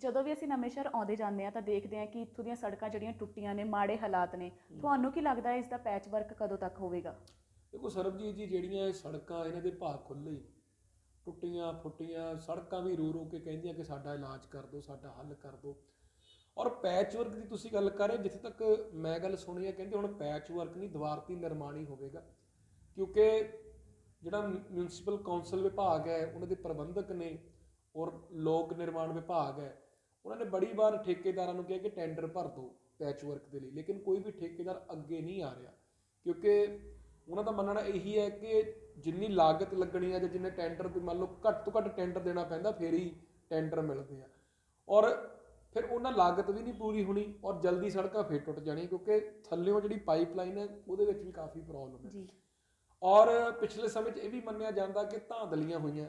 ਜਦੋਂ ਵੀ ਅਸੀਂ ਨਵੇਂ ਸ਼ਹਿਰ ਆਉਂਦੇ ਜਾਂਦੇ ਆ ਤਾਂ ਦੇਖਦੇ ਆ ਕਿ ਇੱਥੋਂ ਦੀਆਂ ਸੜਕਾਂ ਜਿਹੜੀਆਂ ਟੁੱਟੀਆਂ ਨੇ ਮਾੜੇ ਹਾਲਾਤ ਨੇ। ਤੁਹਾਨੂੰ ਕੀ ਲੱਗਦਾ ਹੈ ਇਸ ਦਾ ਪੈਚ ਵਰਕ ਕਦੋਂ ਤੱਕ ਹੋਵੇਗਾ? ਦੇਖੋ ਸਰਬਜੀਤ ਜੀ ਜਿਹੜੀਆਂ ਇਹ ਸੜਕਾਂ ਇਹਨਾਂ ਦੇ ਭਾਗ ਖੁੱਲੇ ਟੁੱਟੀਆਂ ਫੁੱਟੀਆਂ ਸੜਕਾਂ ਵੀ ਰੋ ਰੋ ਕੇ ਕਹਿੰਦੀਆਂ ਕਿ ਸਾਡਾ ਇਲਾਜ ਕਰ ਦਿਓ ਸਾਡਾ ਹੱਲ ਕਰ ਦਿਓ। ਔਰ ਪੈਚ ਵਰਕ ਦੀ ਤੁਸੀਂ ਗੱਲ ਕਰ ਰਹੇ ਜਿੱਥੇ ਤੱਕ ਮੈਂ ਗੱਲ ਸੁਣੀ ਹੈ ਕਹਿੰਦੇ ਹੁਣ ਪੈਚ ਵਰਕ ਨਹੀਂ ਦੀਵਾਰਤੀ ਨਿਰਮਾਣ ਹੀ ਹੋਵੇਗਾ। ਕਿਉਂਕਿ ਜਿਹੜਾ ਮਿਊਨਿਸਪਲ ਕਾਉਂਸਲ ਵਿਭਾਗ ਹੈ ਉਹਨਾਂ ਦੇ ਪ੍ਰਬੰਧਕ ਨੇ ਔਰ ਲੋਕ ਨਿਰਮਾਣ ਵਿਭਾਗ ਹੈ ਉਹਨਾਂ ਨੇ ਬੜੀ ਵਾਰ ਠੇਕੇਦਾਰਾਂ ਨੂੰ ਕਿਹਾ ਕਿ ਟੈਂਡਰ ਭਰ ਦਿਓ ਪੈਚ ਵਰਕ ਦੇ ਲਈ ਲੇਕਿਨ ਕੋਈ ਵੀ ਠੇਕੇਦਾਰ ਅੱਗੇ ਨਹੀਂ ਆ ਰਿਹਾ। ਕਿਉਂਕਿ ਉਹਨਾਂ ਦਾ ਮੰਨਣਾ ਇਹੀ ਹੈ ਕਿ ਜਿੰਨੀ ਲਾਗਤ ਲੱਗਣੀ ਹੈ ਜਾਂ ਜਿੰਨੇ ਟੈਂਡਰ ਵੀ ਮੰਨ ਲਓ ਘੱਟ ਤੋਂ ਘੱਟ ਟੈਂਡਰ ਦੇਣਾ ਪੈਂਦਾ ਫੇਰ ਹੀ ਟੈਂਡਰ ਮਿਲਦੇ ਆ। ਔਰ ਫਿਰ ਉਹਨਾਂ ਲਾਗਤ ਵੀ ਨਹੀਂ ਪੂਰੀ ਹੋਣੀ ਔਰ ਜਲਦੀ ਸੜਕਾਂ ਫੇਰ ਟੁੱਟ ਜਾਣੀਆਂ ਕਿਉਂਕਿ ਥੱਲੇੋਂ ਜਿਹੜੀ ਪਾਈਪਲਾਈਨ ਹੈ ਉਹਦੇ ਵਿੱਚ ਵੀ ਕਾਫੀ ਪ੍ਰੋਬਲਮ ਹੈ। ਜੀ। ਔਰ ਪਿਛਲੇ ਸਮੇਂ 'ਚ ਇਹ ਵੀ ਮੰਨਿਆ ਜਾਂਦਾ ਕਿ ਧਾਂਦਲੀਆਂ ਹੋਈਆਂ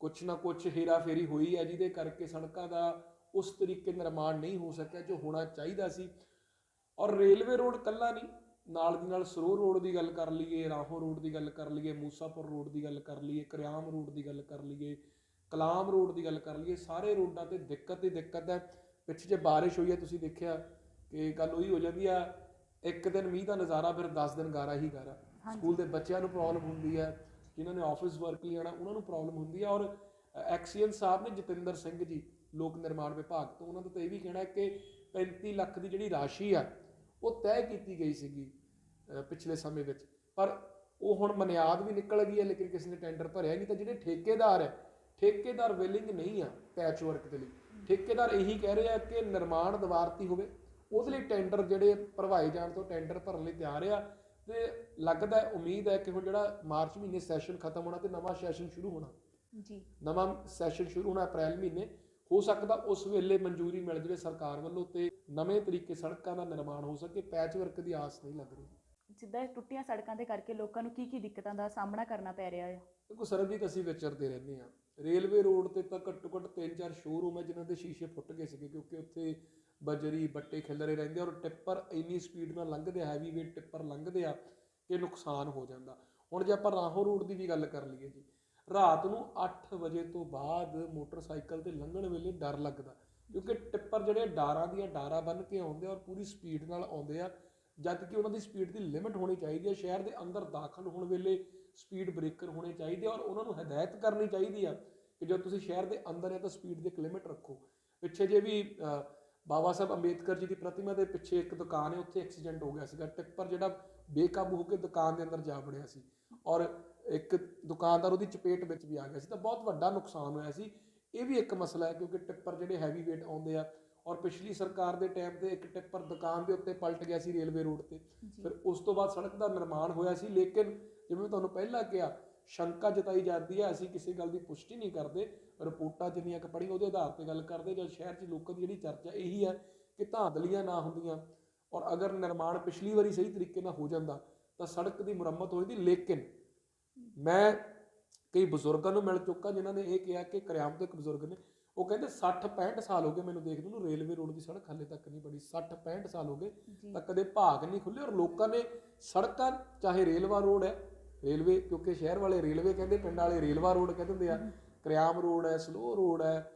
ਕੁਛ ਨਾ ਕੁਛ ਹੇਰਾਫੇਰੀ ਹੋਈ ਹੈ ਜਿਹਦੇ ਕਰਕੇ ਸੜਕਾਂ ਦਾ ਉਸ ਤਰੀਕੇ ਨਿਰਮਾਣ ਨਹੀਂ ਹੋ ਸਕਿਆ ਜੋ ਹੋਣਾ ਚਾਹੀਦਾ ਸੀ। ਔਰ ਰੇਲਵੇ ਰੋਡ ਕੱਲਾ ਨਹੀਂ ਨਾਲ ਦੀ ਨਾਲ ਸਰੋਹ ਰੋਡ ਦੀ ਗੱਲ ਕਰ ਲਈਏ ਰਾਹੋਂ ਰੋਡ ਦੀ ਗੱਲ ਕਰ ਲਈਏ ਮੂਸਾਪੁਰ ਰੋਡ ਦੀ ਗੱਲ ਕਰ ਲਈਏ ਕਰਿਆਮ ਰੋਡ ਦੀ ਗੱਲ ਕਰ ਲਈਏ ਕਲਾਮ ਰੋਡ ਦੀ ਗੱਲ ਕਰ ਲਈਏ ਸਾਰੇ ਰੋਡਾਂ ਤੇ ਦਿੱਕਤ ਹੀ ਦਿੱਕਤ ਹੈ। ਪਿੱਛੇ ਜੇ ਬਾਰਿਸ਼ ਹੋਈ ਹੈ ਤੁਸੀਂ ਦੇਖਿਆ ਕਿ ਗੱਲ ਉਹੀ ਹੋ ਜਾਂਦੀ ਆ ਇੱਕ ਦਿਨ ਮੀਂਹ ਦਾ ਨਜ਼ਾਰਾ ਫਿਰ 10 ਦਿਨ ਗਾਰਾ ਹੀ ਗਾਰਾ। ਸਕੂਲ ਦੇ ਬੱਚਿਆਂ ਨੂੰ ਪ੍ਰੋਬਲਮ ਹੁੰਦੀ ਹੈ ਜਿਨ੍ਹਾਂ ਨੇ ਆਫਿਸ ਵਰਕ ਲਈ ਆਣਾ ਉਹਨਾਂ ਨੂੰ ਪ੍ਰੋਬਲਮ ਹੁੰਦੀ ਹੈ ਔਰ ਐਕਸੀਅਨ ਸਾਹਿਬ ਨੇ ਜਤਿੰਦਰ ਸਿੰਘ ਜੀ, ਲੋਕ ਨਿਰਮਾਣ ਵਿਭਾਗ ਤੋਂ, ਉਹਨਾਂ ਦਾ ਤਾਂ ਇਹ ਵੀ ਕਹਿਣਾ ਹੈ ਕਿ 35 ਲੱਖ ਦੀ ਜਿਹੜੀ ਰਾਸ਼ੀ ਆ, ਉਹ ਤੈਅ ਕੀਤੀ ਗਈ ਸੀਗੀ ਪਿਛਲੇ ਸਮੇਂ ਵਿੱਚ। ਪਰ ਉਹ ਹੁਣ ਮਨਿਆਦ ਵੀ ਨਿਕਲ ਗਈ ਹੈ, ਲੇਕਿਨ ਕਿਸੇ ਨੇ ਟੈਂਡਰ ਭਰਿਆ ਨਹੀਂ, ਤਾਂ ਜਿਹੜੇ ਠੇਕੇਦਾਰ ਹੈ, ਠੇਕੇਦਾਰ ਵਿਲਿੰਗ ਨਹੀਂ ਆ ਪੈਚ ਵਰਕ ਦੇ ਲਈ। ਠੇਕੇਦਾਰ ਇਹੀ ਕਹਿ ਰਹੇ ਆ ਕਿ ਨਿਰਮਾਣ ਦੀਵਾਰਤੀ ਹੋਵੇ, ਉਹਦੇ ਲਈ ਟੈਂਡਰ ਜਿਹੜੇ ਭਰਵਾਏ ਜਾਣ ਤੋਂ ਟੈਂਡਰ ਭਰਨ ਲਈ ਤਿਆਰ ਆ। ਤੇ ਲੱਗਦਾ ਉਮੀਦ ਹੈ ਕਿ ਹੁਣ ਜਿਹੜਾ ਮਾਰਚ ਮਹੀਨੇ ਸੈਸ਼ਨ ਖਤਮ ਹੋਣਾ ਤੇ ਨਵਾਂ ਸੈਸ਼ਨ ਸ਼ੁਰੂ ਹੋਣਾ। ਜੀ। ਨਵਾਂ ਸੈਸ਼ਨ ਸ਼ੁਰੂ ਹੋਣਾ ਅਪ੍ਰੈਲ ਮਹੀਨੇ ਹੋ ਸਕਦਾ ਉਸ ਵੇਲੇ ਮਨਜ਼ੂਰੀ ਮਿਲ ਜਾਵੇ ਸਰਕਾਰ ਵੱਲੋਂ ਤੇ ਨਵੇਂ ਤਰੀਕੇ ਸੜਕਾਂ ਦਾ ਨਿਰਮਾਣ ਹੋ ਸਕੇ ਪੈਚ ਵਰਕ ਦੀ ਆਸ ਨਹੀਂ ਲੱਗ ਰਹੀ। ਜਿੱਦਾਂ ਟੁੱਟੀਆਂ ਸੜਕਾਂ ਦੇ ਕਰਕੇ ਲੋਕਾਂ ਨੂੰ ਕੀ ਕੀ ਦਿੱਕਤਾਂ ਦਾ ਸਾਹਮਣਾ ਕਰਨਾ ਪੈ ਰਿਹਾ ਹੈ ਦੇਖੋ ਸਰਬਜੀਤ ਅਸੀਂ ਵਿਚਰਦੇ ਰਹਿੰਦੇ ਆ ਰੇਲਵੇ ਰੋਡ ਤੇ ਤਾਂ ਘੱਟੋ ਘੱਟ ਤਿੰਨ ਚਾਰ ਸ਼ੋਰੂਮ ਹੈ ਜਿਨ੍ਹਾਂ ਦੇ ਸ਼ੀਸ਼ੇ ਫੁੱਟ ਗਏ ਸੀਗੇ ਕਿਉਂਕਿ ਉੱਥੇ ਬਜਰੀ, ਬੱਟੇ ਖਿਲਰੇ ਰਹਿੰਦੇ ਔਰ ਟਿੱਪਰ ਇੰਨੀ ਸਪੀਡ ਨਾਲ ਲੰਘਦੇ ਆ ਹੈਵੀ ਵੇਟ ਟਿੱਪਰ ਲੰਘਦੇ ਆ ਕਿ ਨੁਕਸਾਨ ਹੋ ਜਾਂਦਾ। ਹੁਣ ਜੇ ਆਪਾਂ ਰਾਹੋਂ ਰੋਡ ਦੀ ਵੀ ਗੱਲ ਕਰ ਲਈਏ ਜੀ, ਰਾਤ ਨੂੰ 8 ਵਜੇ ਤੋਂ ਬਾਅਦ ਮੋਟਰਸਾਈਕਲ ਤੇ ਲੰਘਣ ਵੇਲੇ ਡਰ ਲੱਗਦਾ, ਕਿਉਂਕਿ ਟਿੱਪਰ ਜਿਹੜੇ ਡਾਰਾਂ ਦੀਆਂ ਡਾਰਾਂ ਬੰਨ ਕੇ ਆਉਂਦੇ ਆ ਔਰ ਪੂਰੀ ਸਪੀਡ ਨਾਲ ਆਉਂਦੇ ਆ, ਜਦ ਕਿ ਉਹਨਾਂ ਦੀ ਸਪੀਡ ਦੀ ਲਿਮਿਟ ਹੋਣੀ ਚਾਹੀਦੀ ਹੈ ਸ਼ਹਿਰ ਦੇ ਅੰਦਰ ਦਾਖਲ ਹੋਣ ਵੇਲੇ ਸਪੀਡ ਬ੍ਰੇਕਰ ਹੋਣੇ ਚਾਹੀਦੇ ਆ ਔਰ ਉਹਨਾਂ ਨੂੰ ਹਦਾਇਤ ਕਰਨੀ ਚਾਹੀਦੀ ਆ ਕਿ ਜਦੋਂ ਤੁਸੀਂ ਸ਼ਹਿਰ ਦੇ ਅੰਦਰ ਆ ਤਾਂ ਸਪੀਡ ਦੀ ਇੱਕ ਲਿਮਿਟ ਰੱਖੋ। ਪਿੱਛੇ ਜੇ ਵੀ ਬਾਬਾ ਸਾਹਿਬ ਅੰਬੇਦਕਰ ਜੀ ਦੀ ਪ੍ਰਤਿਮਾ ਦੇ ਪਿੱਛੇ ਇੱਕ ਦੁਕਾਨ ਹੈ ਉੱਥੇ ਐਕਸੀਡੈਂਟ ਹੋ ਗਿਆ ਸੀਗਾ ਟਿੱਪਰ ਜਿਹੜਾ ਬੇਕਾਬੂ ਹੋ ਕੇ ਦੁਕਾਨ ਦੇ ਅੰਦਰ ਜਾ ਵੜਿਆ ਸੀ ਔਰ ਇੱਕ ਦੁਕਾਨਦਾਰ ਉਹਦੀ ਚਪੇਟ ਵਿੱਚ ਵੀ ਆ ਗਿਆ ਸੀ ਤਾਂ ਬਹੁਤ ਵੱਡਾ ਨੁਕਸਾਨ ਹੋਇਆ ਸੀ। ਇਹ ਵੀ ਇੱਕ ਮਸਲਾ ਹੈ ਕਿਉਂਕਿ ਟਿੱਪਰ ਜਿਹੜੇ ਹੈਵੀ weight ਆਉਂਦੇ ਆ ਔਰ ਪਿਛਲੀ ਸਰਕਾਰ ਦੇ ਟਾਈਮ ਤੇ ਇੱਕ ਟਿੱਪਰ ਦੁਕਾਨ ਦੇ ਉੱਤੇ ਪਲਟ ਗਿਆ ਸੀ ਰੇਲਵੇ ਰੋਡ ਤੇ। ਫਿਰ ਉਸ ਤੋਂ ਬਾਅਦ ਸੜਕ ਦਾ ਨਿਰਮਾਣ ਹੋਇਆ ਸੀ ਲੇਕਿਨ ਜਿਵੇਂ ਮੈਂ ਤੁਹਾਨੂੰ ਪਹਿਲਾਂ ਕਿਹਾ ਸ਼ੰਕਾ ਜਤਾਈ ਜਾਂਦੀ ਹੈ ਅਸੀਂ ਕਿਸੇ ਗੱਲ ਦੀ ਪੁਸ਼ਟੀ ਨਹੀਂ ਕਰਦੇ ਰਿਪੋਰਟਾਂ ਜਿੰਨੀਆਂ ਕੁ ਪੜ੍ਹੀਆਂ ਉਹਦੇ ਆਧਾਰ ਤੇ ਗੱਲ ਕਰਦੇ ਜਦ ਸ਼ਹਿਰ 'ਚ ਲੋਕਾਂ ਦੀ ਜਿਹੜੀ ਚਰਚਾ ਇਹੀ ਹੈ ਕਿ ਧਾਂਦਲੀਆਂ ਨਾ ਹੁੰਦੀਆਂ ਔਰ ਅਗਰ ਨਿਰਮਾਣ ਪਿਛਲੀ ਵਾਰੀ ਸਹੀ ਤਰੀਕੇ ਨਾਲ ਹੋ ਜਾਂਦਾ ਤਾਂ ਸੜਕ ਦੀ ਮੁਰੰਮਤ ਹੋ ਜਾਂਦੀ ਲੇਕਿਨ ਮੈਂ ਕਈ ਬਜ਼ੁਰਗਾਂ ਨੂੰ ਮਿਲ ਚੁੱਕਾ ਜਿਨ੍ਹਾਂ ਨੇ ਇਹ ਕਿਹਾ ਕਿ ਕਰਿਆਮ ਤੋਂ ਇੱਕ ਬਜ਼ੁਰਗ ਨੇ ਉਹ ਕਹਿੰਦੇ 60 65 ਸਾਲ ਹੋ ਗਏ ਮੈਨੂੰ ਦੇਖਦੇ ਨੂੰ ਰੇਲਵੇ ਰੋਡ ਦੀ ਸੜਕ ਹਾਲੇ ਤੱਕ ਨਹੀਂ ਬਣੀ 60 65 ਸਾਲ ਹੋ ਗਏ ਤਾਂ ਕਦੇ ਭਾਗ ਨਹੀਂ ਖੁੱਲੇ ਔਰ ਲੋਕਾਂ ਨੇ ਸੜਕਾਂ ਚਾਹੇ ਰੇਲਵਾ ਰੋਡ ਹੈ ਰੇਲਵੇ ਕਿਉਂਕਿ ਸ਼ਹਿਰ ਵਾਲੇ ਰੇਲਵੇ ਕਹਿੰਦੇ ਪਿੰਡ ਵਾਲੇ ਰੇਲਵਾ ਰੋਡ ਕਹਿੰਦੇ ਹੁੰਦੇ ਆ। ਕਰਿਆਮ ਰੋਡ ਹੈ ਸਲੋ ਰੋਡ ਹੈ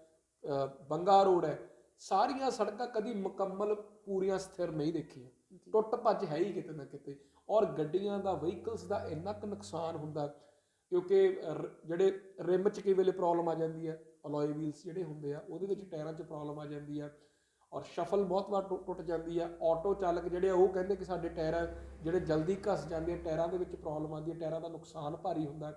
ਬੰਗਾ ਰੋਡ ਹੈ। ਸਾਰੀਆਂ ਸੜਕਾਂ ਕਦੀ ਮੁਕੰਮਲ ਪੂਰੀਆਂ ਸਥਿਰ ਨਹੀਂ ਦੇਖੀਆਂ। ਟੁੱਟ ਭੱਜ ਹੈ ਹੀ ਕਿਤੇ ਨਾ ਕਿਤੇ। ਔਰ ਗੱਡੀਆਂ ਦਾ ਵਹੀਕਲਸ ਦਾ ਇੰਨਾ ਕੁ ਨੁਕਸਾਨ ਹੁੰਦਾ ਕਿਉਂਕਿ ਜਿਹੜੇ ਰਿਮ 'ਚ ਕਈ ਵੇਲੇ ਪ੍ਰੋਬਲਮ ਆ ਜਾਂਦੀ ਹੈ ਅਲੋਏ ਵੀਲਸ ਜਿਹੜੇ ਹੁੰਦੇ ਆ ਉਹਦੇ ਵਿੱਚ ਟਾਇਰਾਂ 'ਚ ਪ੍ਰੋਬਲਮ ਆ ਜਾਂਦੀ ਆ। ਔਰ ਸ਼ਫਲ ਬਹੁਤ ਵਾਰ ਟੁੱਟ ਟੁੱਟ ਜਾਂਦੀ ਆ। ਆਟੋ ਚਾਲਕ ਜਿਹੜੇ ਆ, ਉਹ ਕਹਿੰਦੇ ਕਿ ਸਾਡੇ ਟਾਇਰ ਜਿਹੜੇ ਜਲਦੀ ਘਸ ਜਾਂਦੇ ਆ, ਟਾਇਰਾਂ ਦੇ ਵਿੱਚ ਪ੍ਰੋਬਲਮ ਆਉਂਦੀ ਹੈ ਟਾਇਰਾਂ ਦਾ ਨੁਕਸਾਨ ਭਾਰੀ ਹੁੰਦਾ।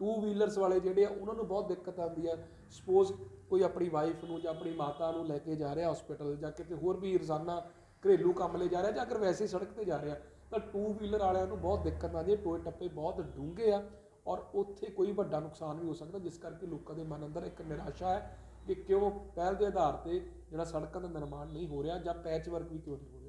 ਟੂ ਵੀਲਰਸ ਵਾਲੇ ਜਿਹੜੇ ਆ, ਉਹਨਾਂ ਨੂੰ ਬਹੁਤ ਦਿੱਕਤ ਆਉਂਦੀ ਆ। ਸਪੋਜ਼ ਕੋਈ ਆਪਣੀ ਵਾਈਫ ਨੂੰ ਜਾਂ ਆਪਣੀ ਮਾਤਾ ਨੂੰ ਲੈ ਕੇ ਜਾ ਰਿਹਾ ਹਸਪੀਟਲ ਜਾਂ ਕਿਤੇ ਹੋਰ ਵੀ ਰੋਜ਼ਾਨਾ ਘਰੇਲੂ ਕੰਮ ਲਈ ਜਾ ਰਿਹਾ ਜਾਂ ਅਗਰ ਵੈਸੇ ਸੜਕ ਤੇ ਜਾ ਰਿਹਾ, ਤਾਂ ਟੂ ਵੀਲਰ ਵਾਲਿਆਂ ਨੂੰ ਬਹੁਤ ਦਿੱਕਤ ਆਉਂਦੀ ਹੈ ਟੋਏ ਟੱਪੇ ਬਹੁਤ ਡੂੰਘੇ ਆ। ਔਰ ਉੱਥੇ ਕੋਈ ਵੱਡਾ ਨੁਕਸਾਨ ਵੀ ਹੋ ਸਕਦਾ, ਜਿਸ ਕਰਕੇ ਲੋਕਾਂ ਦੇ ਮਨ ਅੰਦਰ ਇੱਕ ਨਿਰਾਸ਼ਾ ਹੈ ਕਿ ਕਿਉਂ ਪਹਿਲ ਦੇ ਆਧਾਰ ਤੇ ਜਿਹੜਾ ਸੜਕਾਂ ਦਾ ਨਿਰਮਾਣ ਨਹੀਂ ਹੋ ਰਿਹਾ ਜਾਂ ਪੈਚ ਵਰਕ ਵੀ ਕਿਉਂ ਨਹੀਂ ਹੋ ਰਿਹਾ।